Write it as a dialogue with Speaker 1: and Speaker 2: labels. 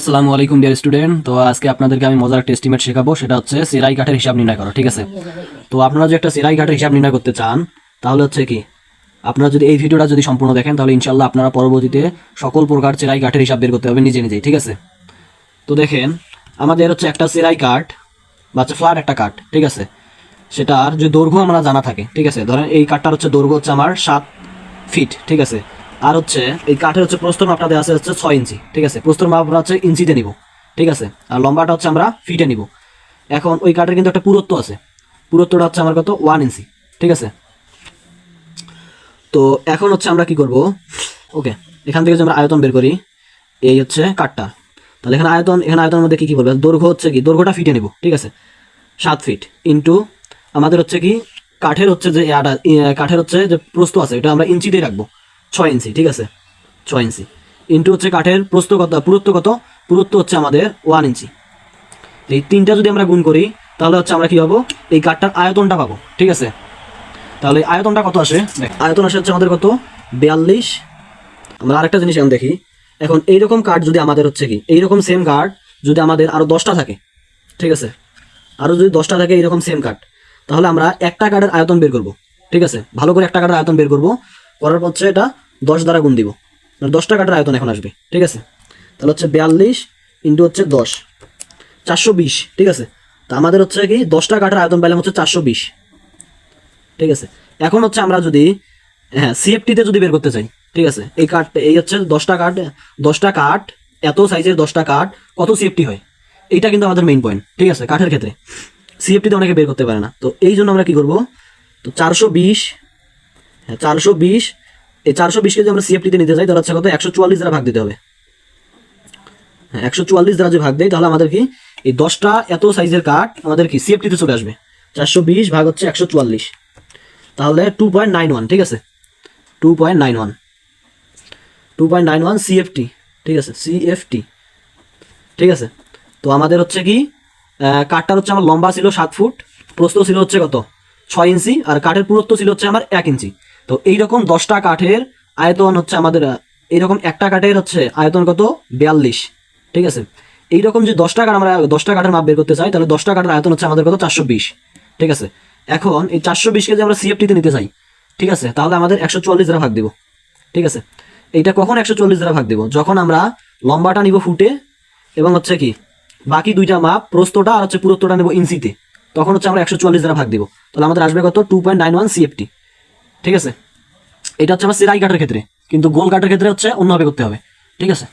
Speaker 1: আসসালামু আলাইকুম dear student তো আজকে আপনাদেরকে আমি মজার একটা এস্টিমেট শেখাবো, সেটা হচ্ছে সেরাই কাঠের হিসাব নির্ণয় করা, ঠিক আছে? তো আপনারা যদি একটা সেরাই কাঠের হিসাব নির্ণয় করতে চান, তাহলে হচ্ছে কি, আপনারা যদি এই ভিডিওটা যদি সম্পূর্ণ দেখেন, তাহলে ইনশাল্লাহ আপনারা পরবর্তীতে সকল প্রকার সেরাই কাঠের হিসাব বের করতে হবে নিজে নিজেই, ঠিক আছে? তো দেখেন, আমাদের হচ্ছে একটা সেরাই কাঠ বা হচ্ছে ফ্ল্যাট একটা কাঠ, ঠিক আছে? সেটার যে দৈর্ঘ্য আমরা জানা থাকে, ঠিক আছে? ধরেন এই কাঠটার হচ্ছে দৈর্ঘ্য হচ্ছে আমার সাত ফিট ঠিক আছে? আর হচ্ছে এই কাঠের হচ্ছে প্রস্তর মাপটা দেওয়া আছে হচ্ছে ছয় ইঞ্চি, ঠিক আছে? প্রস্তর মাপ আমরা হচ্ছে ইঞ্চিতে নিব, ঠিক আছে? আর লম্বাটা হচ্ছে আমরা ফিটে নিব। এখন ওই কাঠের কিন্তু একটা পুরত্ব আছে। পুরুত্বটা হচ্ছে আমার কত? ওয়ান ইঞ্চি, ঠিক আছে? তো এখন হচ্ছে আমরা কি করব? ওকে, এখান থেকে যদি আমরা আয়তন বের করি, এই হচ্ছে কাঠটা। তাহলে এখানে আয়তন, এখানে আয়তনের মধ্যে কি কি বলবে দৈর্ঘ্য হচ্ছে কি? দৈর্ঘ্যটা ফিটে নিব, ঠিক আছে? সাত ফিট ইন্টু আমাদের হচ্ছে কি, কাঠের হচ্ছে যে কাঠের হচ্ছে যে প্রস্থ আছে, এটা আমরা ইঞ্চিতেই রাখব। ছয় ইঞ্চি, ঠিক আছে? ছয় ইঞ্চি। ইন্টু হচ্ছে কাঠের প্রস্থ কত পুরুত্ব কত পুরুত্ব হচ্ছে আমাদের ওয়ান ইঞ্চি। এই তিনটা যদি আমরা গুণ করি, তাহলে হচ্ছে আমরা কি পাবো? এই কাঠটার আয়তনটা পাবো, ঠিক আছে? তাহলে আয়তনটা কত আসে? আয়তন আসে হচ্ছে আমাদের কত? বিয়াল্লিশ। আমরা আরেকটা জিনিস এখন দেখি। এখন এইরকম কাঠ যদি আমাদের হচ্ছে কি, এইরকম সেম কার্ড যদি আমাদের আরও দশটা থাকে, ঠিক আছে? আরও যদি দশটা থাকে এইরকম সেম কাঠ, তাহলে আমরা একটা কার্ডের আয়তন বের করব, ঠিক আছে? ভালো করে একটা কার্ডের আয়তন বের করব। করার পর এটা দশ দ্বারা গুণ দিব। দশটা কার্ডের আয়তন এখন আসবে, ঠিক আছে? তাহলে হচ্ছে বিয়াল্লিশ ইন্টু হচ্ছে দশ, চারশো বিশ, ঠিক আছে? তা আমাদের হচ্ছে কি দশটা কাঠের আয়তন পেলাম হচ্ছে চারশো বিশ, ঠিক আছে? এখন হচ্ছে আমরা যদি হ্যাঁ সিএফটিতে যদি বের করতে চাই, ঠিক আছে? এই কাঠ এই হচ্ছে দশটা কাঠ দশটা কাঠ এত সাইজের দশটা কাঠ কত সিএফটি হয়? এইটা কিন্তু আমাদের মেইন পয়েন্ট ঠিক আছে? কাঠের ক্ষেত্রে। সিএফটিতে অনেকে বের করতে পারে না। তো এই জন্য আমরা কি করব? তো চারশো বিশ চারশো বিশ, এই চারশো বিশকে যদি আমরা সিএফটিতে নিতে চাই তাহলে হচ্ছে কত? একশো চুয়াল্লিশ দ্বারা ভাগ দিতে হবে। হ্যাঁ একশো চুয়াল্লিশ দ্বারা যদি ভাগ দেয় তাহলে আমাদের কি? এই দশটা এত সাইজের কাঠ আমাদের কি সিএফটিতে চলে আসবে। চারশো বিশ ভাগ হচ্ছে একশো চুয়াল্লিশ। তাহলে টু পয়েন্ট নাইন ওয়ান ঠিক আছে? Two point nine one two point nine one CFT ঠিক আছে? সিএফটি ঠিক আছে? তো আমাদের হচ্ছে কি কাঠটার হচ্ছে আমার লম্বা ছিল সাত ফুট, প্রস্থ ছিল হচ্ছে কত? ছয় ইঞ্চি, আর কাঠের পুরুত্ব ছিল হচ্ছে আমার এক ইঞ্চি। তো এইরকম দশটা কাঠের আয়তন হচ্ছে আমাদের, এইরকম একটা কাঠের হচ্ছে আয়তন কত? বিয়াল্লিশ। ঠিক আছে? এইরকম যে দশটা কাঠ আমরা, দশটা কাঠের মাপ বের করতে চাই, তাহলে দশটা কাঠের আয়তন হচ্ছে আমাদের কত? চারশো বিশ। ঠিক আছে? এখন এই চারশো বিশকে যদি আমরা সিএফটিতে নিতে চাই, ঠিক আছে? তাহলে আমাদের একশো চুয়াল্লিশ দ্বারা ভাগ দিব। ঠিক আছে? এইটা কখন একশো চল্লিশ ভাগ দিব? যখন আমরা লম্বাটা নিব ফুটে, এবং হচ্ছে কি, বাকি দুইটা মাপ প্রস্তটা আর হচ্ছে পুরুত্বটা নেব ইঞ্চিতে, তখন হচ্ছে আমরা একশো চল্লিশ ভাগ দিব। তাহলে আমাদের আসবে কত? Two point nine one CFT ঠিক আছে? এটা হচ্ছে আমার সিরাই কাঠের ক্ষেত্রে। কিন্তু গোল কাটার ক্ষেত্রে হচ্ছে অন্যভাবে করতে হবে। ঠিক আছে?